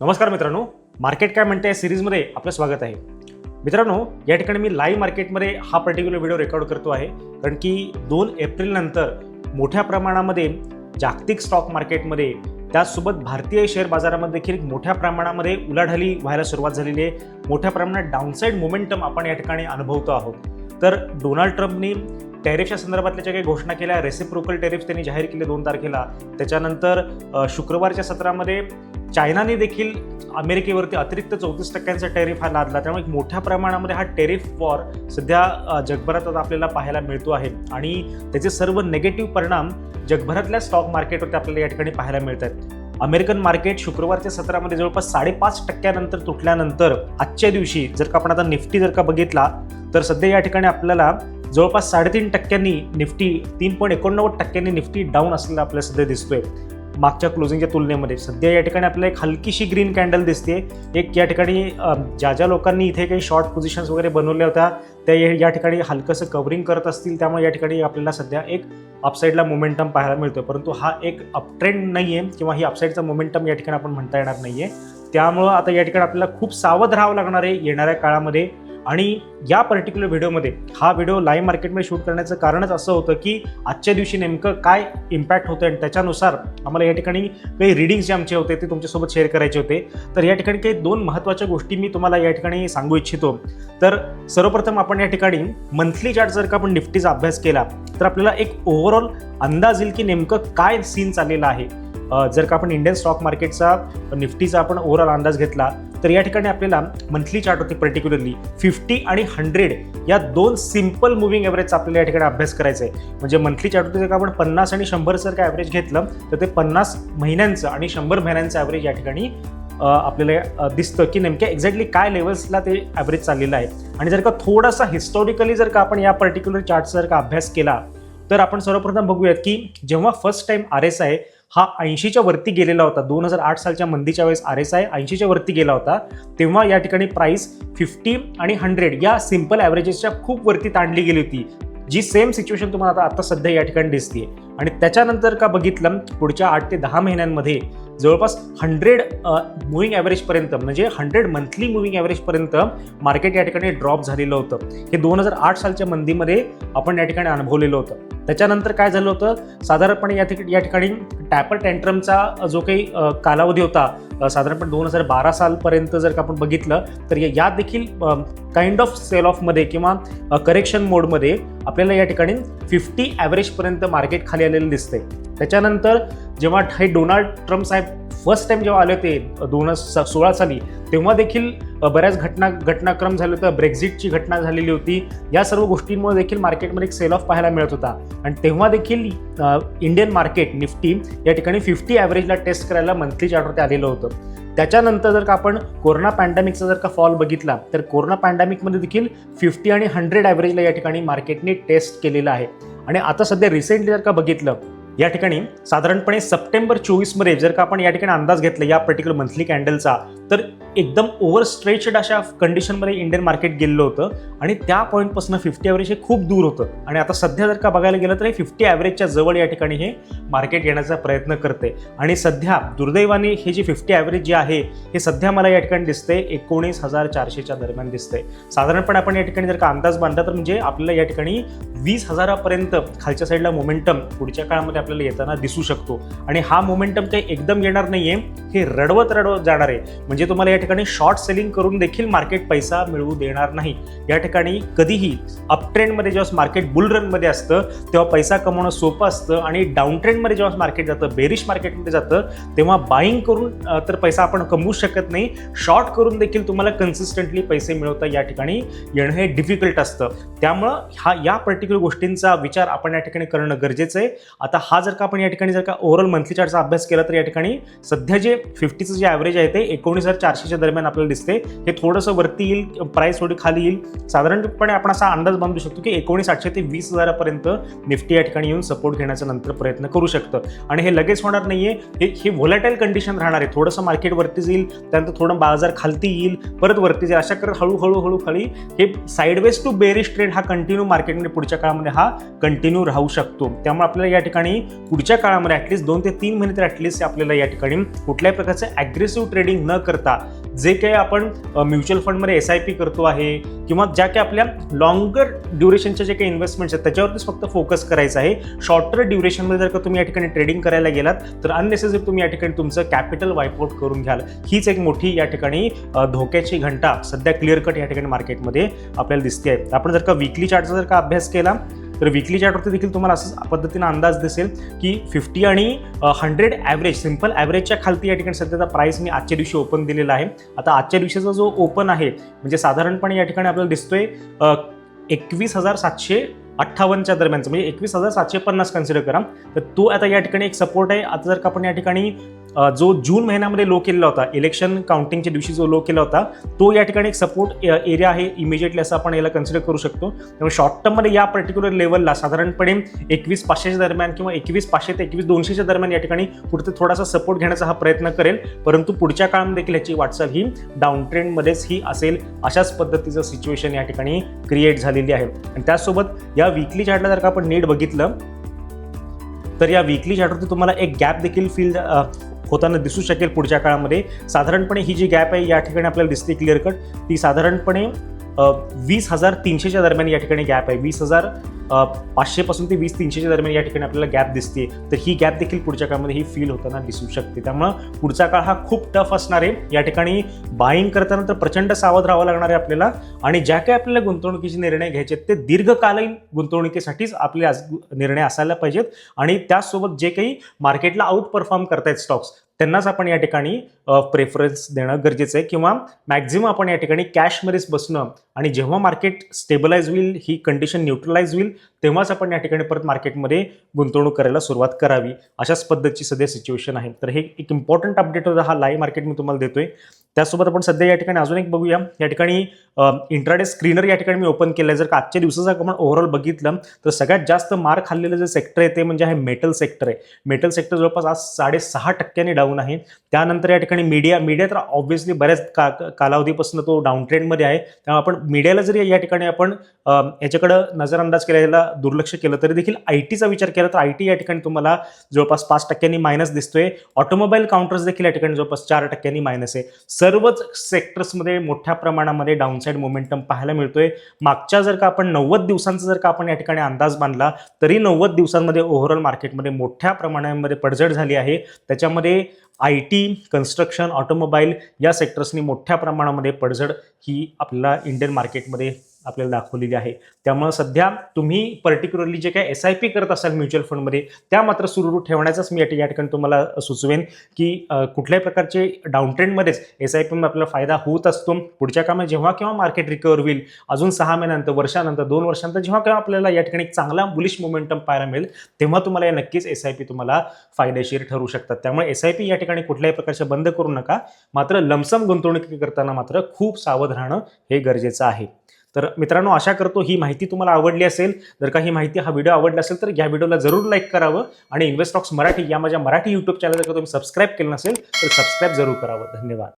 नमस्कार मित्रांनो. मार्केट काय म्हणते या सिरीजमध्ये आपलं स्वागत आहे. मित्रांनो या ठिकाणी मी लाईव्ह मार्केटमध्ये हा पर्टिक्युलर व्हिडिओ रेकॉर्ड करतो आहे. कारण की दोन एप्रिल नंतर मोठ्या प्रमाणामध्ये जागतिक स्टॉक मार्केटमध्ये त्याचसोबत भारतीय शेअर बाजारामध्ये देखील मोठ्या प्रमाणामध्ये उलाढाली व्हायला सुरुवात झालेली आहे. मोठ्या प्रमाणात डाऊनसाईड मोमेंटम आपण या ठिकाणी अनुभवतो आहोत. तर डोनाल्ड ट्रम्पनी टॅरिफच्या संदर्भातल्या ज्या काही घोषणा केल्या रेसिप्रोकल टेरिफ त्यांनी जाहीर केले दोन तारखेला. त्याच्यानंतर शुक्रवारच्या सत्रामध्ये चायनाने देखील अमेरिकेवरती अतिरिक्त चौतीस टक्क्यांचा टेरिफ हा लादला. त्यामुळे मोठ्या प्रमाणामध्ये हा टेरिफ वॉर सध्या जगभरात आता आपल्याला पाहायला मिळतो आहे. आणि त्याचे सर्व नेगेटिव्ह परिणाम जगभरातल्या स्टॉक मार्केटवरती आपल्याला या ठिकाणी पाहायला मिळत आहेत अमेरिकन मार्केट शुक्रवारच्या सत्रामध्ये जवळपास साडेपाच टक्क्यानंतर तुटल्यानंतर आजच्या दिवशी जर का आपण आता निफ्टी जर का बघितला तर सध्या या ठिकाणी आपल्याला जवळपास साडेतीन टक्क्यांनी निफ्टी तीन पॉईंट एकोणनव्वद टक्क्यांनी निफ्टी डाऊन असलेला आपल्याला सध्या दिसतोय. मागच्या क्लोजिंगच्या तुलनेमध्ये. सध्या या ठिकाणी आपल्याला एक हलकीशी ग्रीन कॅन्डल दिसते एक या ठिकाणी ज्या ज्या लोकांनी इथे काही शॉर्ट पोझिशन्स वगैरे बनवल्या होत्या त्या या ठिकाणी हलकंसं कवरिंग करत असतील त्यामुळे या ठिकाणी आपल्याला सध्या एक अपसाईडला मोमेंटम पाहायला मिळतो परंतु हा एक अपट्रेंड नाही आहे किंवा ही अपसाईडचा मोमेंटम या ठिकाणी आपण म्हणता येणार नाही आहे त्यामुळं आता या ठिकाणी आपल्याला खूप सावध राहावं लागणार आहे येणाऱ्या काळामध्ये. आणि या पर्टिक्युलर व्हिडिओमध्ये हा व्हिडिओ लाईव्ह मार्केटमध्ये शूट करण्याचं कारणच असं होतं की आजच्या दिवशी नेमकं काय इम्पॅक्ट होतं आणि त्याच्यानुसार आम्हाला या ठिकाणी काही रिडिंग्स जे आमचे होते ते तुमच्यासोबत शेअर करायचे होते. तर या ठिकाणी काही दोन महत्त्वाच्या गोष्टी मी तुम्हाला या ठिकाणी सांगू इच्छितो. तर सर्वप्रथम आपण या ठिकाणी मंथली चार्ट जर का आपण निफ्टीचा अभ्यास केला तर आपल्याला एक ओव्हरऑल अंदाज येईल की नेमकं काय सीन चाललेलं आहे. जर का आपण इंडियन स्टॉक मार्केटचा निफ्टीचा आपण ओव्हरऑल अंदाज घेतला तर या ठिकाणी आपल्याला मंथली चार्ट होते पर्टिक्युलरली फिफ्टी आणि हंड्रेड या दोन सिंपल मुव्हिंग ॲव्हरेजचा आपल्याला या ठिकाणी अभ्यास करायचा आहे. म्हणजे मंथली चार्ट होते जर का आपण पन्नास आणि शंभर जर का ॲव्हरेज घेतलं तर ते पन्नास महिन्यांचं आणि शंभर महिन्यांचं ॲव्हरेज या ठिकाणी आपल्याला दिसतं की नेमक्या एक्झॅक्टली काय लेवल्सला ते ॲव्हरेज चाललेलं आहे. आणि जर का थोडासा हिस्टॉरिकली जर का आपण या पर्टिक्युलर चार्टचा जर का अभ्यास केला तर आपण सर्वप्रथम बघूयात की जेव्हा first time R S I हा ऐंशीच्या वरती गेलेला होता. दोन हजार आठ सालच्या मंदीच्या वेळेस आर एस आय ऐंशीच्या वरती गेला होता. तेव्हा या ठिकाणी प्राईस फिफ्टी आणि हंड्रेड या सिंपल ॲव्हरेजेसच्या खूप वरती ताणली गेली होती. जी सेम सिच्युएशन तुम्हाला आता आता सध्या या ठिकाणी दिसते आणि त्याच्यानंतर का बघितलं? पुढच्या आठ ते दहा महिन्यांमध्ये जवळपास हंड्रेड मुव्हिंग ॲव्हरेजपर्यंत म्हणजे हंड्रेड मंथली मुव्हिंग ॲव्हरेजपर्यंत मार्केट या ठिकाणी ड्रॉप झालेलं होतं. हे दोन हजार आठ सालच्या मंदीमध्ये आपण या ठिकाणी अनुभवलेलं होतं. त्याच्यानंतर काय झालं होतं? साधारणपणे या ठिकाणी या ठिकाणी टॅपर टँट्रमचा जो काही कालावधी होता साधारणपणे दोन हजार बारा सालपर्यंत जर का आपण बघितलं तर या- देखील काइंड ऑफ सेल ऑफमध्ये किंवा करेक्शन मोडमध्ये आपल्याला या ठिकाणी फिफ्टी ॲव्हरेजपर्यंत मार्केट खाली आलेलं दिसतंय. त्याच्यानंतर जेव्हा हे डोनाल्ड ट्रम्प साहेब फर्स्ट टाइम जेव्हा आले होते दोन हजार सोळा साली तेव्हा देखील बऱ्याच घटना घटनाक्रम झाले होते. ब्रेक्झिटची घटना झालेली होती. या सर्व गोष्टींमुळे देखील मार्केटमध्ये एक सेल ऑफ पाहायला मिळत होता. आणि तेव्हा देखील इंडियन मार्केट निफ्टी या ठिकाणी फिफ्टी ॲव्हरेजला टेस्ट करायला मंथली चार्टवरती आलेलं होतं. त्याच्यानंतर जर का आपण कोरोना पॅन्डेमिकचा जर का फॉल बघितला तर कोरोना पॅन्डेमिकमध्ये देखील फिफ्टी आणि हंड्रेड ॲव्हरेजला या ठिकाणी मार्केटने टेस्ट केलेलं आहे. आणि आता सध्या रिसेंटली जर का बघितलं या ठिकाणी साधारणपणे सप्टेंबर चोवीसमध्ये जर का आपण या ठिकाणी अंदाज घेतला या पर्टिक्युलर मंथली कॅन्डलचा तर एकदम ओव्हर स्ट्रेचड अशा कंडिशनमध्ये इंडियन मार्केट गेलेलं होतं आणि त्या पॉईंटपासून फिफ्टी ॲव्हरेज हे खूप दूर होतं. आणि आता सध्या जर का बघायला गेलं तर हे फिफ्टी ॲव्हरेजच्या जवळ या ठिकाणी हे मार्केट येण्याचा प्रयत्न करते. आणि सध्या दुर्दैवाने हे जे फिफ्टी ॲव्हरेज जे आहे हे सध्या मला या ठिकाणी दिसते एकोणीस हजार चारशेच्या दरम्यान दिसते साधारणपणे आपण या ठिकाणी जर का अंदाज बांधला तर म्हणजे आपल्याला या ठिकाणी वीस हजारापर्यंत खालच्या साईडला मोमेंटम पुढच्या काळामध्ये आपल्याला येताना दिसू शकतो. आणि हा मोमेंटम काही एकदम येणार नाहीये. हे रडवत रडवत जाणार आहे. म्हणजे तुम्हाला या ठिकाणी शॉर्ट सेलिंग करून देखील मार्केट पैसा मिळवू देणार नाही. या ठिकाणी कधीही अप ट्रेंडमध्ये जेव्हा मार्केट बुल रनमध्ये असतं तेव्हा पैसा कमवणं सोपं असतं आणि डाऊन ट्रेंडमध्ये जेव्हा मार्केट जातं बेरिश मार्केटमध्ये जातं तेव्हा बाईंग करून तर पैसा आपण कमवू शकत नाही. शॉर्ट करून देखील तुम्हाला कन्सिस्टंटली पैसे मिळवता या ठिकाणी येणं हे डिफिकल्ट असतं. त्यामुळं हा या पर्टिक्युलर गोष्टींचा विचार आपण या ठिकाणी करणं गरजेचं आहे. आता हा हा जर का आपण या ठिकाणी जर का ओव्हरऑल मंथली चार्टचा अभ्यास केला तर या ठिकाणी सध्या जे फिफ्टीचं जे ॲव्हरेज आहे ते एकोणीस हजार चारशेच्या दरम्यान आपल्याला दिसते. हे थोडंसं वरती येईल प्राईस थोडी खाली येईल. साधारणपणे आपण असा अंदाज बांधू शकतो की एकोणीस आठशे ते वीस हजारापर्यंत निफ्टी या ठिकाणी येऊन सपोर्ट घेण्याचा नंतर प्रयत्न करू शकतं. आणि हे लगेच होणार नाही हे हे व्होलाटाईल कंडिशन राहणार आहे. थोडंसं मार्केट वरती जाईल त्यानंतर थोडं बाजार खालती येईल परत वरती जाईल. अशा करत हळूहळू हळू खाली हे साईडवेज टू बेरिश ट्रेड हा कंटिन्यू मार्केटमध्ये पुढच्या काळामध्ये हा कंटिन्यू राहू शकतो. त्यामुळे आपल्याला या ठिकाणी पुढच्या काळामध्ये ॲटलिस्ट दोन ते तीन महिने तर ॲटलिस्ट आपल्याला या ठिकाणी कुठल्याही प्रकारचं ॲग्रेसिव्ह ट्रेडिंग न करता जे काही आपण म्युच्युअल फंडमध्ये एस आय पी करतो आहे किंवा ज्या काही आपल्या लॉंगर ड्युरेशनच्या जे काही इन्व्हेस्टमेंट्स आहेत त्याच्यावरतीच फक्त फोकस करायचं आहे. शॉर्टर ड्युरेशनमध्ये जर का तुम्ही या ठिकाणी ट्रेडिंग करायला गेलात तर अननेसेसरी तुम्ही या ठिकाणी तुमचं कॅपिटल वाईपआउट करून घ्याल. हीच एक मोठी या ठिकाणी धोक्याची घंटा सध्या क्लिअर कट या ठिकाणी मार्केटमध्ये आपल्याला दिसते आहे आपण जर का विकली चार्टचा जर का अभ्यास केला तर विकली चार्टवरती देखील तुम्हाला असंच पद्धतीनं अंदाज दिसेल की फिफ्टी आणि हंड्रेड ॲव्हरेज सिंपल ॲव्हरेजच्या खालती या ठिकाणी सध्याचा प्राईस मी आजच्या दिवशी ओपन दिलेला आहे. आता आजच्या दिवशीचा जो ओपन आहे म्हणजे साधारणपणे या ठिकाणी आपल्याला दिसतोय एकवीस हजार सातशे अठ्ठावन्नच्या दरम्यानचं म्हणजे एकवीस हजार सातशे पन्नास कन्सिडर करा. तर तो आता या ठिकाणी एक सपोर्ट आहे. आता जर का आपण या ठिकाणी जो जून महिन्यामध्ये लो केलेला होता इलेक्शन काउंटिंगच्या दिवशी जो लो केला होता तो या ठिकाणी एक सपोर्ट एरिया आहे इमिजिएटली असं आपण याला कन्सिडर करू शकतो. त्यामुळे शॉर्ट टर्ममध्ये या पर्टिक्युलर लेवलला साधारणपणे एकवीस पाचशेच्या दरम्यान किंवा एकवीस पाचशे ते एकवीस दोनशेच्या दरम्यान या ठिकाणी पुढचं थोडासा सपोर्ट घेण्याचा हा प्रयत्न करेल. परंतु पुढच्या काळामध्ये देखील याची वाटचाल ही डाऊन ट्रेंडमध्येच ही असेल अशाच पद्धतीचं सिच्युएशन या ठिकाणी क्रिएट झालेली आहे. आणि त्याचसोबत या विकली चार्टला जर का आपण नीट बघितलं तर या विकली चार्टवरती तुम्हाला एक गॅप देखील फील होताना दिसू शकेल पुढच्या काळामध्ये. साधारणपणे ही जी गॅप आहे या ठिकाणी आपल्याला दिसते क्लिअर कट ती साधारणपणे वीस हजार तीनशेच्या दरम्यान या ठिकाणी गॅप आहे. वीस हजार पाचशेपासून ते वीस तीनशेच्या दरम्यान या ठिकाणी आपल्याला गॅप दिसते तर ही गॅप देखील पुढच्या काळामध्ये ही फील होताना दिसू शकते. त्यामुळं पुढचा काळ हा खूप टफ असणार आहे. या ठिकाणी बाईंग करताना तर प्रचंड सावध राहावं लागणार आहे आपल्याला. आणि ज्या काही आपल्याला गुंतवणुकीचे निर्णय घ्यायचे आहेत, ते दीर्घकालीन गुंतवणुकीसाठीच आपले निर्णय असायला पाहिजेत. आणि त्याचसोबत जे काही मार्केटला आउट परफॉर्म करतायत स्टॉक्स त्यांनाच आपण या ठिकाणी प्रेफरन्स देणं गरजेचं आहे किंवा मॅक्झिमम आपण या ठिकाणी कॅशमध्येच बसणं आणि जेव्हा मार्केट स्टेबलाइज होईल ही कंडिशन न्यूट्रलाइज होईल तेव्हाच आपण या ठिकाणी परत मार्केटमध्ये गुंतवणूक करायला सुरुवात करावी. अशाच पद्धतीची सध्या सिच्युएशन आहे. तर हे एक इम्पॉर्टंट अपडेट होता हा लाईव्ह मार्केट मी तुम्हाला देतोय. त्यासोबत आपण सध्या या ठिकाणी अजून एक बघूया. या ठिकाणी इंट्राडे स्क्रीनर या ठिकाणी मी ओपन केलं आहे जर का आजच्या दिवसाचा आपण ओव्हरऑल बघितलं तर सगळ्यात जास्त मार खाल्लेलं जे सेक्टर आहे ते म्हणजे आहे मेटल सेक्टर आहे. मेटल सेक्टर जवळपास आज साडेसहा टक्क्यांनी डाऊन आहे. त्यानंतर या ठिकाणी मीडिया मीडिया तर ऑब्व्हियसली बऱ्याच का कालावधीपासून तो डाऊन ट्रेंडमध्ये आहे. त्यामुळे आपण मीडियाला जरी या ठिकाणी आपण याच्याकडं नजरअंदाज केला याला दुर्लक्ष केलं तरी देखील आय टीचा विचार केला तर आय टी या ठिकाणी तुम्हाला जवळपास पाच टक्क्यांनी मायनस दिसतोय. ऑटोमोबाईल काउंटर्स देखील या ठिकाणी जवळपास चार टक्क्यांनी मायनस आहे. सर्वच सेक्टर्समध्ये मोठ्या प्रमाणामध्ये डाऊनसाईड मोमेंटम पाहायला मिळतोय. मागच्या जर का आपण नव्वद दिवसांचा जर का आपण या ठिकाणी अंदाज बांधला तरी नव्वद दिवसांमध्ये ओव्हरऑल मार्केटमध्ये मोठ्या प्रमाणामध्ये पडझड झाली आहे. त्याच्यामध्ये आय टी कन्स्ट्रक्शन ऑटोमोबाईल या सेक्टर्सनी मोठ्या प्रमाणामध्ये पडझड ही आपल्याला इंडियन मार्केटमध्ये आपल्याला दाखवलेली आहे. त्यामुळं सध्या तुम्ही पर्टिक्युलरली जे काही एस आय पी करत असाल म्युच्युअल फंडमध्ये त्या मात्र सुरू ठेवण्याचाच मी या ठिकाणी तुम्हाला सुचवेन की कुठल्याही प्रकारचे डाऊन ट्रेंडमध्येच एस आय पीमध्ये आपल्याला फायदा होत असतो. पुढच्या कामात जेव्हा केव्हा मार्केट रिकवर होईल अजून सहा महिन्यानंतर वर्षानंतर दोन वर्षानंतर जेव्हा केव्हा आपल्याला या ठिकाणी चांगला बुलिश मोमेंटम पाहायला मिळेल तेव्हा तुम्हाला या नक्कीच एस आय पी तुम्हाला फायदेशीर ठरू शकतात. त्यामुळे एस आय पी या ठिकाणी कुठल्याही प्रकारचे बंद करू नका. मात्र लमसम गुंतवणुकी करताना मात्र खूप सावध राहणं हे गरजेचं आहे. तर मित्रांनो आशा करतो ही माहिती तुम्हाला आवडली असेल. जर का ही माहिती हा व्हिडिओ आवडला असेल तर या व्हिडिओला जरूर लाईक करावं आणि इन्व्हेस्टॉक्स मराठी या माझ्या मराठी यूट्यूब चॅनल जर तुम्ही सबस्क्राईब केलं नसेल तर सबस्क्राईब जरूर करावं. धन्यवाद.